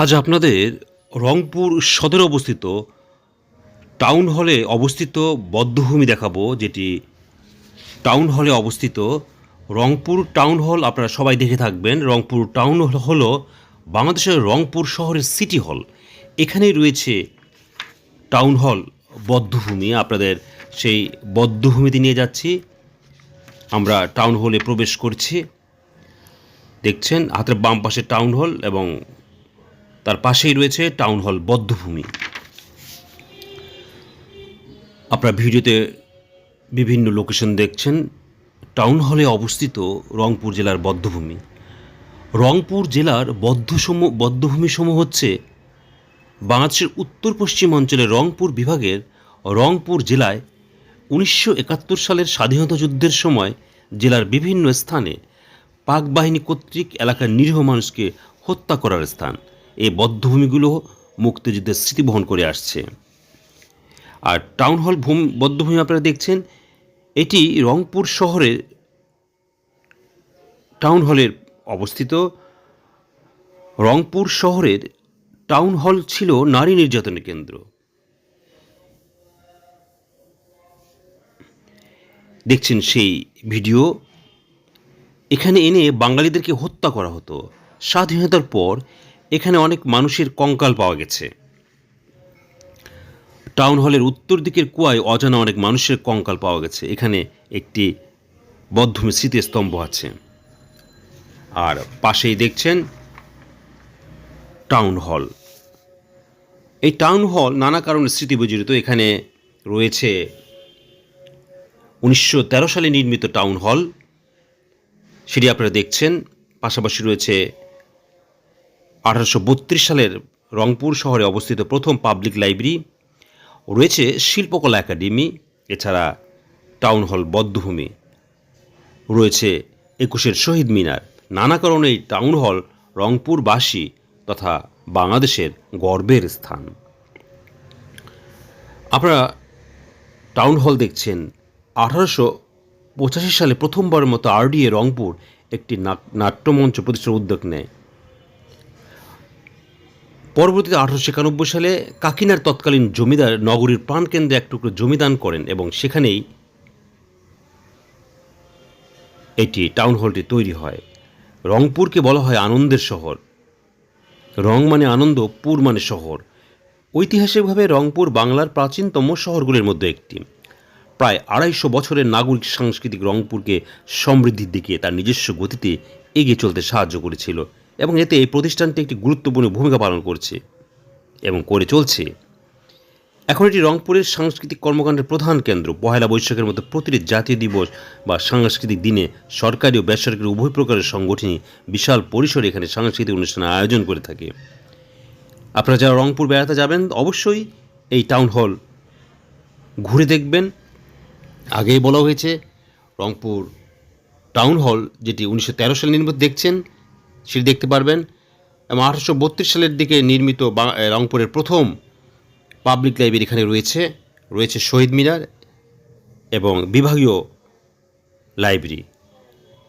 আজ আপনাদের রংপুর সদরে অবস্থিত টাউন হলে অবস্থিত বদ্ধভূমি দেখাবো, যেটি টাউন হলে অবস্থিত রংপুর টাউন হল। আপনারা সবাই দেখে থাকবেন, রংপুর টাউন হল হলো বাংলাদেশের রংপুর শহরের সিটি হল। এখানেই রয়েছে টাউন হল, বদ্ধভূমি। আপনাদের সেই বদ্ধভূমিতে নিয়ে যাচ্ছি। আমরা টাউন হলে প্রবেশ করছি। দেখছেন, হাতের বাম পাশে টাউন হল এবং তার পাশেই রয়েছে টাউন হল বদ্ধভূমি। আপনারা ভিডিওতে বিভিন্ন লোকেশন দেখছেন। টাউন হলে অবস্থিত রংপুর জেলার বদ্ধভূমি। রংপুর জেলার বদ্ধসমূহ বদ্ধভূমিসমূহ হচ্ছে বাংলাদেশের উত্তর পশ্চিম অঞ্চলের রংপুর বিভাগের রংপুর জেলায় উনিশশো একাত্তর সালের স্বাধীনতা যুদ্ধের সময় জেলার বিভিন্ন স্থানে পাক বাহিনী কর্তৃক এলাকার নিরীহ মানুষকে হত্যা করার স্থান। এই বদ্ধভূমিগুলো মুক্তিযুদ্ধের স্মৃতি বহন করে আসছে। আর টাউন হল ভূমি বদ্ধভূমি আপনারা দেখছেন, এটি রংপুর শহরের টাউন হলের অবস্থিত। রংপুর শহরের টাউন হল ছিল নারী নির্যাতনের কেন্দ্র। দেখছেন সেই ভিডিও। এখানে এনে বাঙালিদেরকে হত্যা করা হতো। স্বাধীনতার পর এখানে অনেক মানুষের কঙ্কাল পাওয়া গেছে। টাউন হলের উত্তর দিকের কুয়ায় অজানা অনেক মানুষের কঙ্কাল পাওয়া গেছে। এখানে একটি বদ্ধভূমি স্মৃতিস্তম্ভ আছে। আর পাশেই দেখছেন টাউন হল। এই টাউন হল নানা কারণে স্মৃতি বিজড়িত এখানে রয়েছে উনিশশো তেরো সালে নির্মিত টাউন হল। সেটি আপনারা দেখছেন। পাশাপাশি রয়েছে আঠারোশো বত্রিশ সালের রংপুর শহরে অবস্থিত প্রথম পাবলিক লাইব্রেরি রয়েছে শিল্পকলা একাডেমি, এছাড়া টাউন হল বদ্ধভূমি। রয়েছে একুশের শহীদ মিনার। নানা কারণে এই টাউন হল রংপুরবাসী তথা বাংলাদেশের গর্বের স্থান। আপনারা টাউন হল দেখছেন। আঠারোশো পঁচাশি সালে প্রথমবারের মতো আরডিএ রংপুর একটি নাট- নাট্যমঞ্চ প্রতিষ্ঠার উদ্যোগ নেয়। পরবর্তীতে আঠারোশো একানব্বই সালে কাকিনার তৎকালীন জমিদার নগরীর প্রাণকেন্দ্রে এক টুকরো জমিদান করেন এবং সেখানেই এটি টাউন হলটি তৈরি হয়। রংপুরকে বলা হয় আনন্দের শহর। রং মানে আনন্দ, পুর মানে শহর। ঐতিহাসিকভাবে রংপুর বাংলার প্রাচীনতম শহরগুলির মধ্যে একটি। প্রায় আড়াইশো বছরের নাগরিক সাংস্কৃতিক রংপুরকে সমৃদ্ধির দিকে তার নিজস্ব গতিতে এগিয়ে চলতে সাহায্য করেছিল। এবং এতে এই প্রতিষ্ঠানটি একটি গুরুত্বপূর্ণ ভূমিকা পালন করছে এবং করে চলছে। এখন এটি রংপুরের সাংস্কৃতিক কর্মকাণ্ডের প্রধান কেন্দ্র। পহেলা বৈশাখের মতো প্রতিটি জাতীয় দিবস বা সাংস্কৃতিক দিনে সরকারি ও বেসরকারি উভয় প্রকারের সংগঠনই বিশাল পরিসরে এখানে সাংস্কৃতিক অনুষ্ঠানের আয়োজন করে থাকে। আপনারা যারা রংপুর বেড়াতে যাবেন, অবশ্যই এই টাউন হল ঘুরে দেখবেন। আগেই বলা হয়েছে, রংপুর টাউন হল যেটি উনিশশো তেরো সালে নির্মিত দেখছেন সেটি দেখতে পারবেন। এবং আঠারোশো বত্রিশ সালের দিকে নির্মিত রংপুরের প্রথম পাবলিক লাইব্রেরি এখানে রয়েছে। রয়েছে শহীদ মিনার এবং বিভাগীয় লাইব্রেরি।